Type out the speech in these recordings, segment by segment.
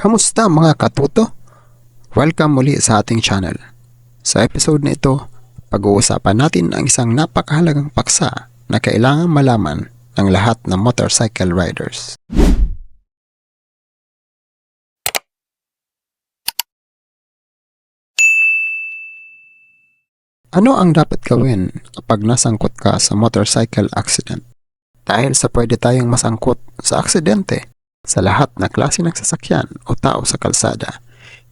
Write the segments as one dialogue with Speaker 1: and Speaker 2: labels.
Speaker 1: Kamusta mga katuto? Welcome muli sa ating channel. Sa episode na ito, pag-uusapan natin ang isang napakahalagang paksa na kailangan malaman ng lahat ng motorcycle riders. Ano ang dapat gawin kapag nasangkot ka sa motorcycle accident? Dahil sa pwede tayong masangkot sa aksidente sa lahat na klase ng sasakyan o tao sa kalsada,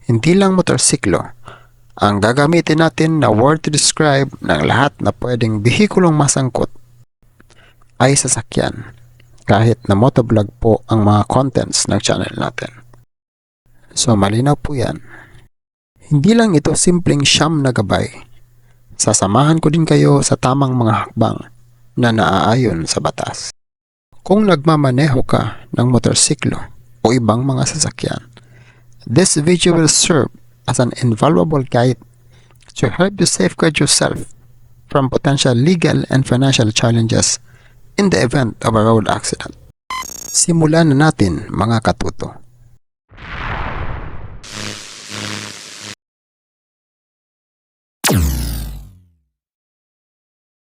Speaker 1: hindi lang motorsiklo, ang gagamitin natin na word to describe ng lahat na pwedeng bihikulong masangkot ay sasakyan kahit na motovlog po ang mga contents ng channel natin. So malinaw po yan. Hindi lang ito simpleng siyam na gabay sasamahan ko din kayo sa tamang mga hakbang na naaayon sa batas. Kung nagmamaneho ka ng motorsiklo o ibang mga sasakyan, this video will serve as an invaluable guide to help you safeguard yourself from potential legal and financial challenges in the event of a road accident. Simulan na natin mga katuto.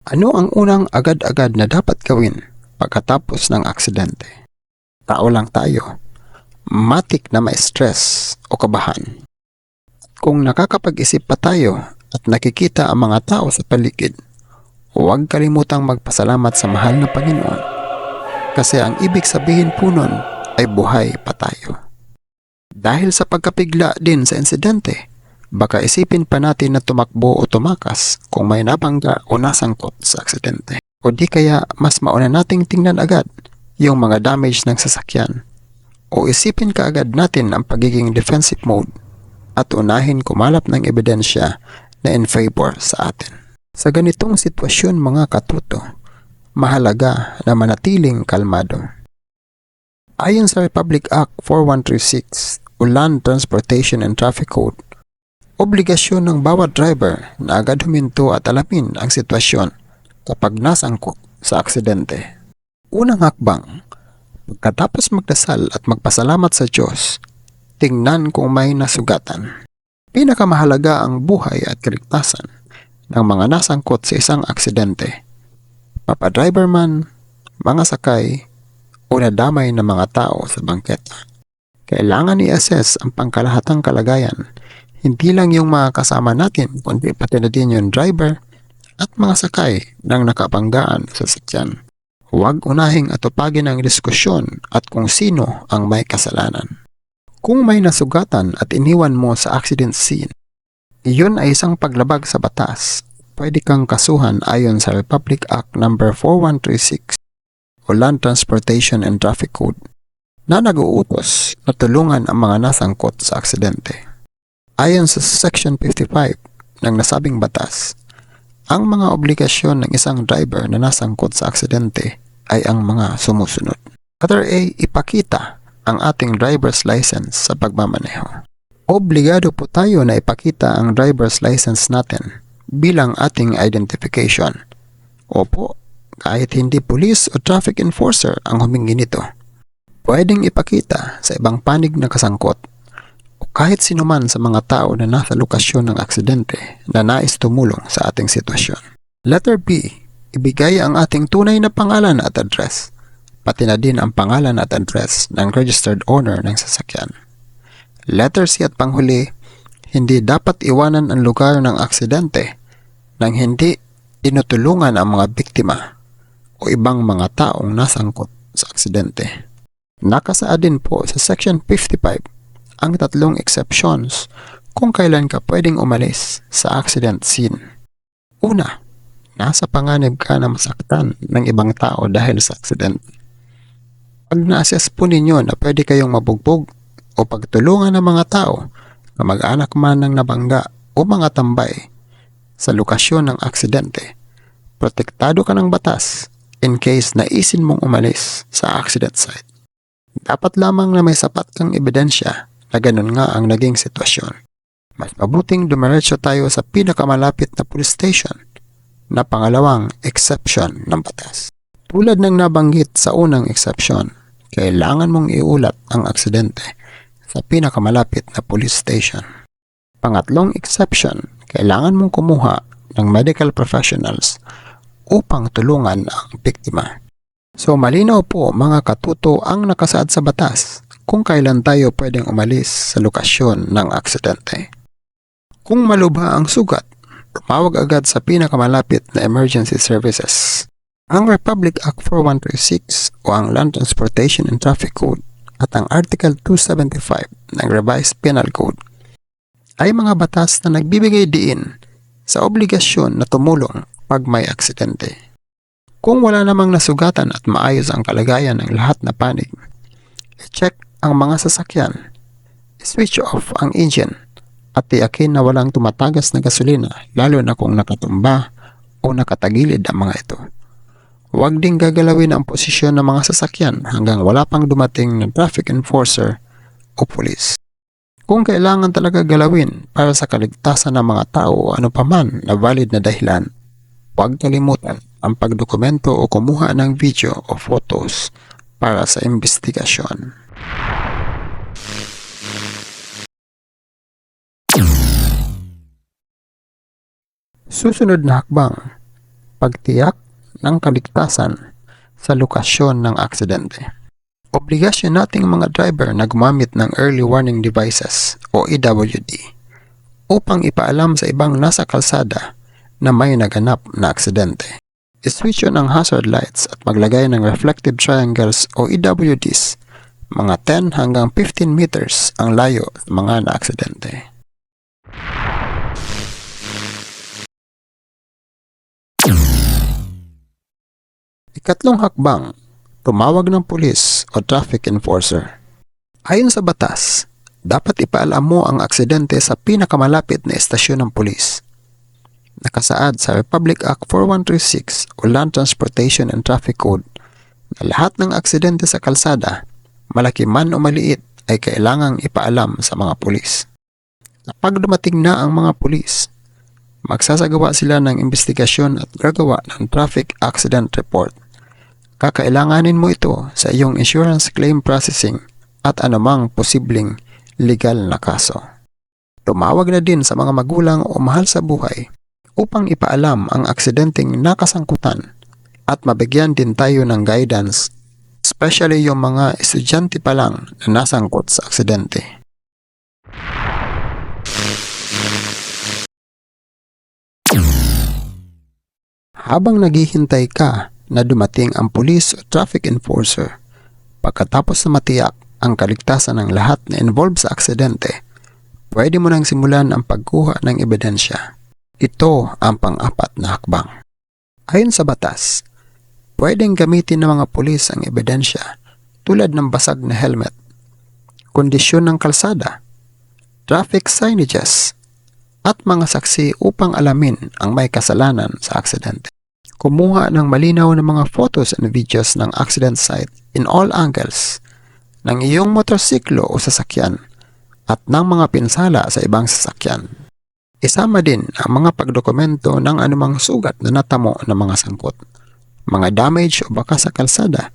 Speaker 1: Ano ang unang agad-agad na dapat gawin pagkatapos ng aksidente? Tao lang tayo. Matik na may stress o kabahan. Kung nakakapag-isip pa tayo at nakikita ang mga tao sa paligid, huwag kalimutang magpasalamat sa mahal na Panginoon. Kasi ang ibig sabihin po nun ay buhay pa tayo. Dahil sa pagkapigla din sa insidente, baka isipin pa natin na tumakbo o tumakas kung may nabangga o nasangkot sa aksidente. O di kaya mas mauna nating tingnan agad yung mga damage ng sasakyan. O isipin ka agad natin ang pagiging defensive mode at unahin kumalap ng ebidensya na in favor sa atin. Sa ganitong sitwasyon mga katuto, mahalaga na manatiling kalmado. Ayon sa Republic Act 4136 o Land Transportation and Traffic Code, Obligasyon ng bawat driver na agad huminto at alamin ang sitwasyon kapag nasangkot sa aksidente. Unang hakbang, pagkatapos magdasal at magpasalamat sa Diyos, tingnan kung may nasugatan. Pinakamahalaga ang buhay at kaligtasan ng mga nasangkot sa isang aksidente. Papadriver man, mga sakay, o nadamay ng mga tao sa bangketa. Kailangan i-assess ang pangkalahatang kalagayan hindi lang yung mga kasama natin, kundi pati na din yung driver at mga sakay ng nakabanggaan sa sakyan. Huwag unahing atupagin ang diskusyon at kung sino ang may kasalanan. Kung may nasugatan at iniwan mo sa accident scene, iyon ay isang paglabag sa batas. Pwede kang kasuhan ayon sa Republic Act No. 4136 o Land Transportation and Traffic Code na nag-uutos na tulungan ang mga nasangkot sa aksidente. Ayon sa Section 55 ng nasabing batas, ang mga obligasyon ng isang driver na nasangkot sa aksidente ay ang mga sumusunod. Letter A, ipakita ang ating driver's license sa pagmamaneho. Obligado po tayo na ipakita ang driver's license natin bilang ating identification. Opo, kahit hindi pulis o traffic enforcer ang humingi nito. Pwedeng ipakita sa ibang panig na kasangkot kahit sino man sa mga tao na nasa lokasyon ng aksidente na nais tumulong sa ating sitwasyon. Letter B. Ibigay ang ating tunay na pangalan at address, pati na din ang pangalan at address ng registered owner ng sasakyan. Letter C at panghuli, hindi dapat iwanan ang lugar ng aksidente nang hindi tinutulungan ang mga biktima o ibang mga taong nasangkot sa aksidente. Nakasaad din po sa Section 55 ang tatlong exceptions kung kailan ka pwedeng umalis sa accident scene. Una, nasa panganib ka na masaktan ng ibang tao dahil sa accident. Pag na-assess po ninyo na pwede kayong mabugbog o pagtulungan ng mga tao na mag-anak man ng nabangga o mga tambay sa lokasyon ng aksidente, protektado ka ng batas in case naisin mong umalis sa accident site. Dapat lamang na may sapat kang ebidensya na ganun nga ang naging sitwasyon. Mas mabuting dumiretso tayo sa pinakamalapit na police station na pangalawang exception ng batas. Tulad ng nabanggit sa unang exception, kailangan mong iulat ang aksidente sa pinakamalapit na police station. Pangatlong exception, kailangan mong kumuha ng medical professionals upang tulungan ang biktima. So malinaw po mga katuto ang nakasaad sa batas kung kailan tayo pwedeng umalis sa lokasyon ng aksidente. Kung malubha ang sugat, tumawag agad sa pinakamalapit na emergency services. Ang Republic Act 4136 o ang Land Transportation and Traffic Code at ang Article 275 ng Revised Penal Code ay mga batas na nagbibigay diin sa obligasyon na tumulong pag may aksidente. Kung wala namang nasugatan at maayos ang kalagayan ng lahat na panig, i-check ang mga sasakyan, switch off ang engine at tiyakin na walang tumatagas na gasolina lalo na kung nakatumba o nakatagilid ang mga ito. Huwag ding gagalawin ang posisyon ng mga sasakyan hanggang wala pang dumating ng traffic enforcer o pulis. Kung kailangan talaga galawin para sa kaligtasan ng mga tao o ano paman na valid na dahilan, huwag kalimutan ang pagdokumento o kumuha ng video o photos para sa investigasyon. Susunod na hakbang, pagtiyak ng kaligtasan sa lokasyon ng aksidente. Obligasyon nating mga driver na gumamit ng Early Warning Devices o EWD upang ipaalam sa ibang nasa kalsada na may naganap na aksidente. I-switch on ang hazard lights at maglagay ng reflective triangles o EWDs mga 10 hanggang 15 meters ang layo sa mga na-aksidente. Ikatlong hakbang, tumawag ng pulis o traffic enforcer. Ayon sa batas, dapat ipaalam mo ang aksidente sa pinakamalapit na estasyon ng pulis. Nakasaad sa Republic Act 4136 o Land Transportation and Traffic Code na lahat ng aksidente sa kalsada, malaki man o maliit, ay kailangang ipaalam sa mga pulis. Kapag dumating na ang mga pulis, magsasagawa sila ng investigasyon at gagawa ng traffic accident report. Kakailanganin mo ito sa iyong insurance claim processing at anumang posibleng legal na kaso. Tumawag na din sa mga magulang o mahal sa buhay upang ipaalam ang aksidenteng nakasangkutan at mabigyan din tayo ng guidance especially yung mga estudyante pa lang na nasangkot sa aksidente. Habang naghihintay ka na dumating ang pulis o traffic enforcer, pagkatapos na matiyak ang kaligtasan ng lahat na involved sa aksidente, pwede mo nang simulan ang pagkuha ng ebidensya. Ito ang pang-apat na hakbang. Ayon sa batas, pwedeng gamitin ng mga pulis ang ebidensya tulad ng basag na helmet, kondisyon ng kalsada, traffic signages, at mga saksi upang alamin ang may kasalanan sa aksidente. Kumuha ng malinaw na mga photos and videos ng accident site in all angles ng iyong motorsiklo o sasakyan at ng mga pinsala sa ibang sasakyan. Isama din ang mga pagdokumento ng anumang sugat na natamo ng mga sangkot, mga damage o baka sa kalsada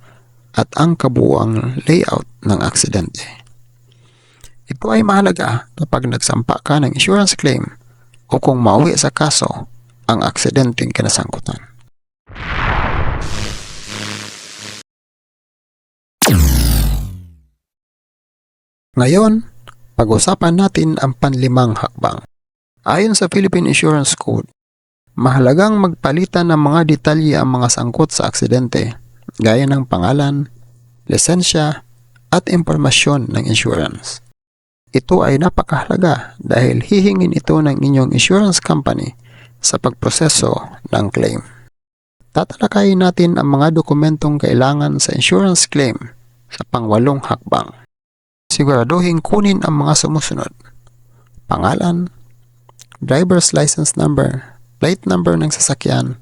Speaker 1: at ang kabuuang layout ng aksidente. Ito ay mahalaga kapag nagsampa ka ng insurance claim o kung mauwi sa kaso ang aksidenteng kinasangkutan. Ngayon, pag-usapan natin ang panlimang hakbang. Ayon sa Philippine Insurance Code, mahalagang magpalitan ng mga detalye ang mga sangkot sa aksidente gaya ng pangalan, lisensya, at impormasyon ng insurance. Ito ay napakahalaga dahil hihingin ito ng inyong insurance company sa pagproseso ng claim. Tatalakayin natin ang mga dokumentong kailangan sa insurance claim sa pangwalong hakbang. Siguraduhin kunin ang mga sumusunod. Pangalan, driver's license number, plate number ng sasakyan,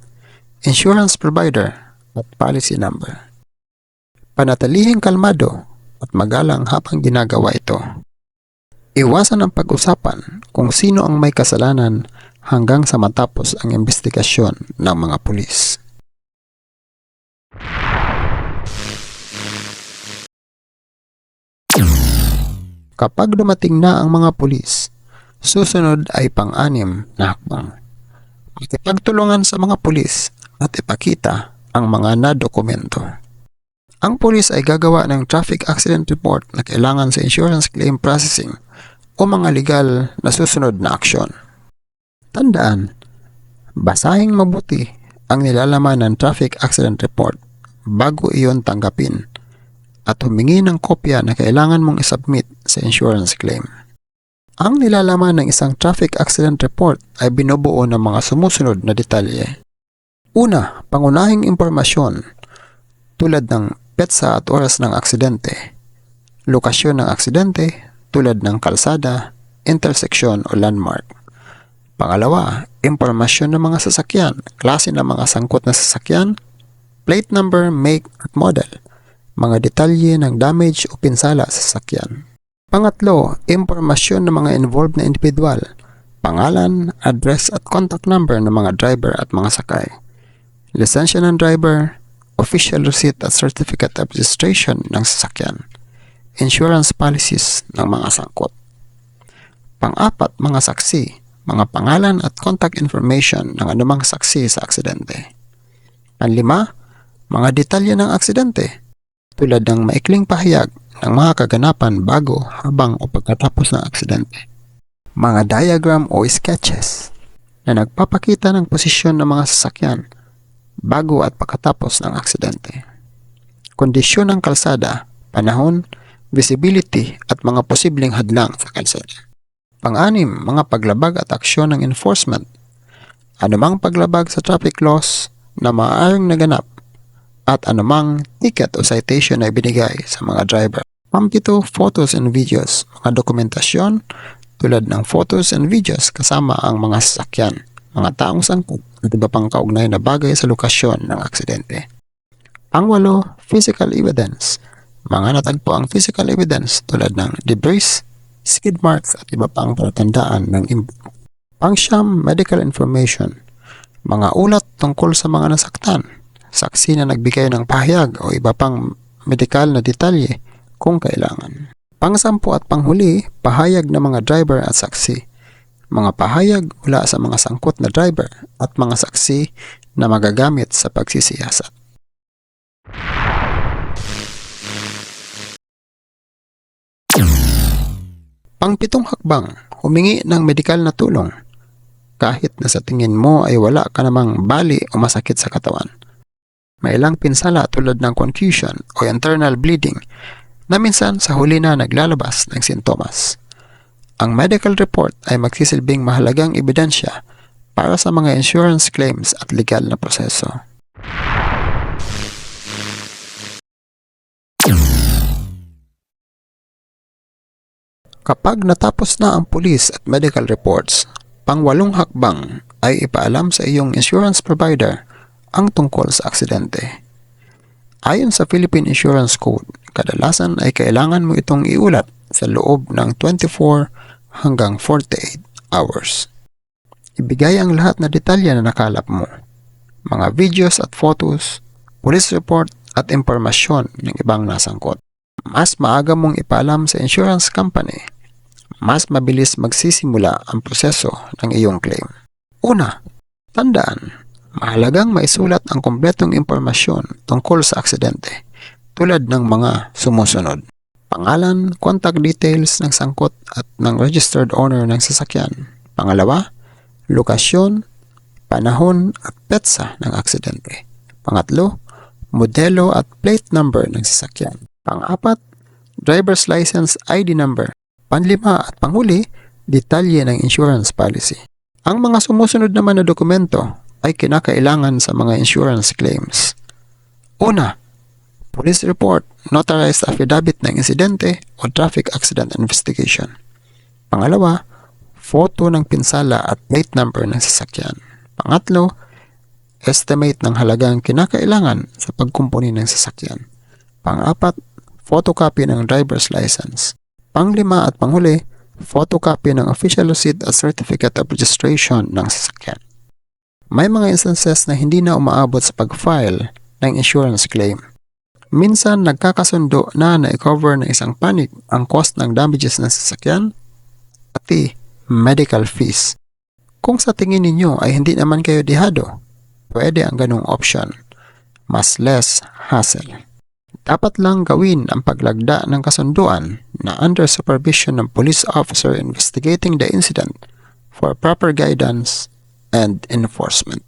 Speaker 1: insurance provider, at policy number. Panatilihing kalmado at magalang habang ginagawa ito. Iwasan ang pag-usapan kung sino ang may kasalanan hanggang sa matapos ang investigasyon ng mga pulis. Kapag dumating na ang mga pulis, susunod ay pang-anim na hakbang. Makipagtulungan sa mga pulis at ipakita ang mga nadokumento. Ang pulis ay gagawa ng traffic accident report na kailangan sa insurance claim processing o mga legal na susunod na aksyon. Tandaan, basahing mabuti ang nilalaman ng traffic accident report bago iyon tanggapin at humingi ng kopya na kailangan mong isubmit sa insurance claim. Ang nilalaman ng isang traffic accident report ay binubuo ng mga sumusunod na detalye. Una, pangunahing impormasyon tulad ng petsa at oras ng aksidente, lokasyon ng aksidente tulad ng kalsada, interseksyon o landmark. Pangalawa, impormasyon ng mga sasakyan, klase ng mga sangkot na sasakyan, plate number, make at model, mga detalye ng damage o pinsala sa sasakyan. Pangatlo, impormasyon ng mga involved na individual, pangalan, address at contact number ng mga driver at mga sakay, lisensya ng driver, official receipt at certificate of registration ng sasakyan, insurance policies ng mga sangkot. Pang-apat, mga saksi, mga pangalan at contact information ng anumang saksi sa aksidente. Panlima, mga detalye ng aksidente tulad ng maikling pahayag ng mga kaganapan bago, habang o pagkatapos ng aksidente. Mga diagram o sketches na nagpapakita ng posisyon ng mga sasakyan bago at pagkatapos ng aksidente. Kondisyon ng kalsada, panahon, visibility at mga posibleng hadlang sa kalsada. Pang-anim, mga paglabag at aksyon ng enforcement. Anumang paglabag sa traffic laws na maaaring naganap at anumang ticket o citation na ibinigay sa mga driver. Pampito, photos and videos, mga dokumentasyon tulad ng photos and videos kasama ang mga sasakyan, mga taong sangkot at iba pang kaugnay na bagay sa lokasyon ng aksidente. Pangwalo, physical evidence. Mga natagpo ang physical evidence tulad ng debris, skid marks at iba pang palatandaan ng impact. Pangsyam, medical information. Mga ulat tungkol sa mga nasaktan, saksi na nagbigay ng pahayag o iba pang medikal na detalye kung kailangan. Pangsampu at panghuli, pahayag ng mga driver at saksi. Mga pahayag mula sa mga sangkot na driver at mga saksi na magagamit sa pagsisiyasat. Pangpitong hakbang, humingi ng medikal na tulong. Kahit na sa tingin mo ay wala ka namang bali o masakit sa katawan. May ilang pinsala tulad ng confusion o internal bleeding na minsan sa huli na naglalabas ng sintomas. Ang medical report ay magsisilbing mahalagang ebidensya para sa mga insurance claims at legal na proseso. Kapag natapos na ang pulis at medical reports, pangwalong hakbang ay ipaalam sa iyong insurance provider ang tungkol sa aksidente. Ayon sa Philippine Insurance Code, kadalasan ay kailangan mo itong iulat sa loob ng 24 hanggang 48 hours. Ibigay ang lahat na detalye na nakalap mo, mga videos at photos, police report at impormasyon ng ibang nasangkot. Mas maaga mong ipaalam sa insurance company mas mabilis magsisimula ang proseso ng iyong claim. Una, tandaan, mahalagang maisulat ang kompletong impormasyon tungkol sa aksidente tulad ng mga sumusunod. Pangalan, contact details ng sangkot at ng registered owner ng sasakyan. Pangalawa, lokasyon, panahon at petsa ng aksidente. Pangatlo, modelo at plate number ng sasakyan. Pang-apat, driver's license ID number Panlima at panghuli, detalye ng insurance policy. Ang mga sumusunod naman na dokumento ay kinakailangan sa mga insurance claims. Una, police report, notarized affidavit ng insidente o traffic accident investigation. Pangalawa, photo ng pinsala at plate number ng sasakyan. Pangatlo, estimate ng halagang kinakailangan sa pagkumpuni ng sasakyan. Pangapat, photocopy ng driver's license. Panglima at panghuli, photocopy ng official receipt at certificate of registration ng sasakyan. May mga instances na hindi na umaabot sa pag-file ng insurance claim. Minsan nagkakasundo na na-cover ng isang panig ang cost ng damages ng sasakyan, pati medical fees. Kung sa tingin ninyo ay hindi naman kayo dihado, pwede ang ganong option. Mas less hassle. Dapat lang gawin ang paglagda ng kasunduan na under supervision ng police officer investigating the incident for proper guidance and enforcement.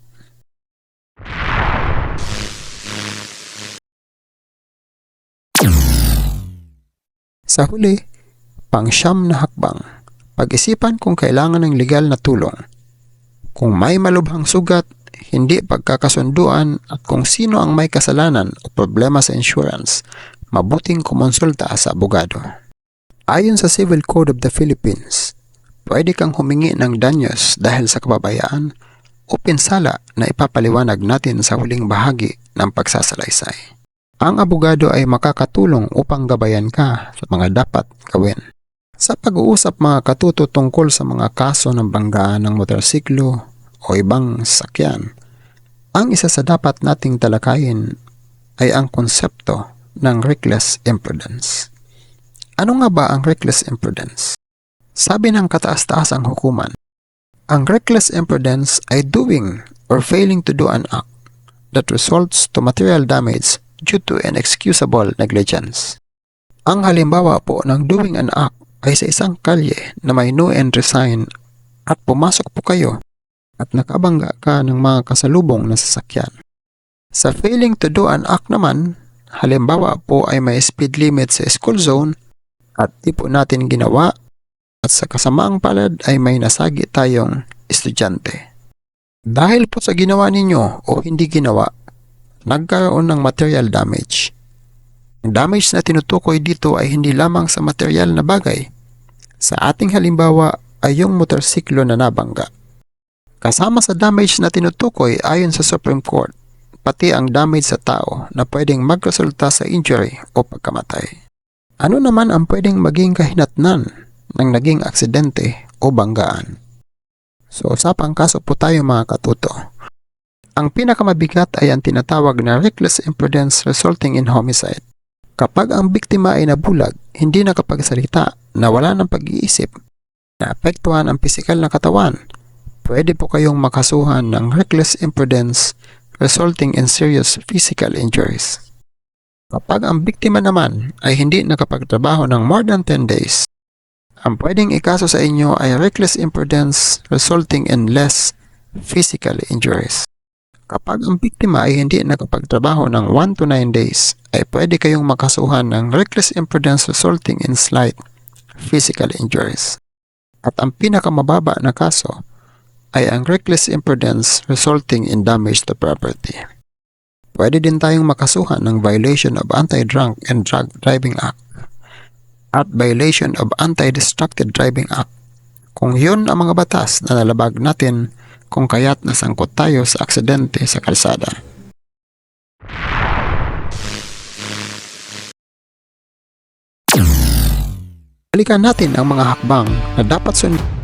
Speaker 1: Sa huli, pangsyam na hakbang, pag-isipan kung kailangan ng legal na tulong. Kung may malubhang sugat, hindi pagkakasunduan at kung sino ang may kasalanan o problema sa insurance, mabuting kumonsulta sa abogado. Ayon sa Civil Code of the Philippines, pwede kang humingi ng danyos dahil sa kababayaan o pinsala na ipapaliwanag natin sa huling bahagi ng pagsasalaysay. Ang abogado ay makakatulong upang gabayan ka sa mga dapat gawin. Sa pag-uusap mga katuto tungkol sa mga kaso ng banggaan ng motorsiklo o ibang sakyan, ang isa sa dapat nating talakayin ay ang konsepto ng reckless imprudence. Ano nga ba ang reckless imprudence? Sabi ng kataas-taasang hukuman, ang reckless imprudence ay doing or failing to do an act that results to material damage due to inexcusable negligence. Ang halimbawa po ng doing an act ay sa isang kalye na may no entry sign at pumasok po kayo at nakabangga ka ng mga kasalubong na sasakyan. Sa failing to do an act naman, halimbawa po ay may speed limit sa school zone at di po natin ginawa at sa kasamaang palad ay may nasagi tayong estudyante. Dahil po sa ginawa ninyo o hindi ginawa, nagkaroon ng material damage. Ang damage na tinutukoy dito ay hindi lamang sa material na bagay. Sa ating halimbawa ay yung motorsiklo na nabangga. Kasama sa damage na tinutukoy ayon sa Supreme Court, pati ang damage sa tao na pwedeng magresulta sa injury o pagkamatay. Ano naman ang pwedeng maging kahinatnan ng naging aksidente o banggaan? So, usapang kaso po tayo mga katuto. Ang pinakamabigat ay ang tinatawag na reckless imprudence resulting in homicide. Kapag ang biktima ay nabulag, hindi nakapagsalita, nawala ng pag-iisip, naapektuhan ang pisikal na katawan, pwede po kayong makasuhan ng reckless imprudence resulting in serious physical injuries. Kapag ang biktima naman ay hindi nakapagtrabaho ng more than 10 days, ang pwedeng ikaso sa inyo ay reckless imprudence resulting in less physical injuries. Kapag ang biktima ay hindi nakapagtrabaho ng 1 to 9 days, ay pwede kayong makasuhan ng reckless imprudence resulting in slight physical injuries. At ang pinakamababa na kaso ay ang reckless imprudence resulting in damage to property. Pwede din tayong makasuhan ng violation of Anti-Drunk and Drug Driving Act at violation of Anti-Distracted Driving Act. Kung yun ang mga batas na nalabag natin kung kaya't nasangkot tayo sa aksidente sa kalsada. Balikan natin ang mga hakbang na dapat sundin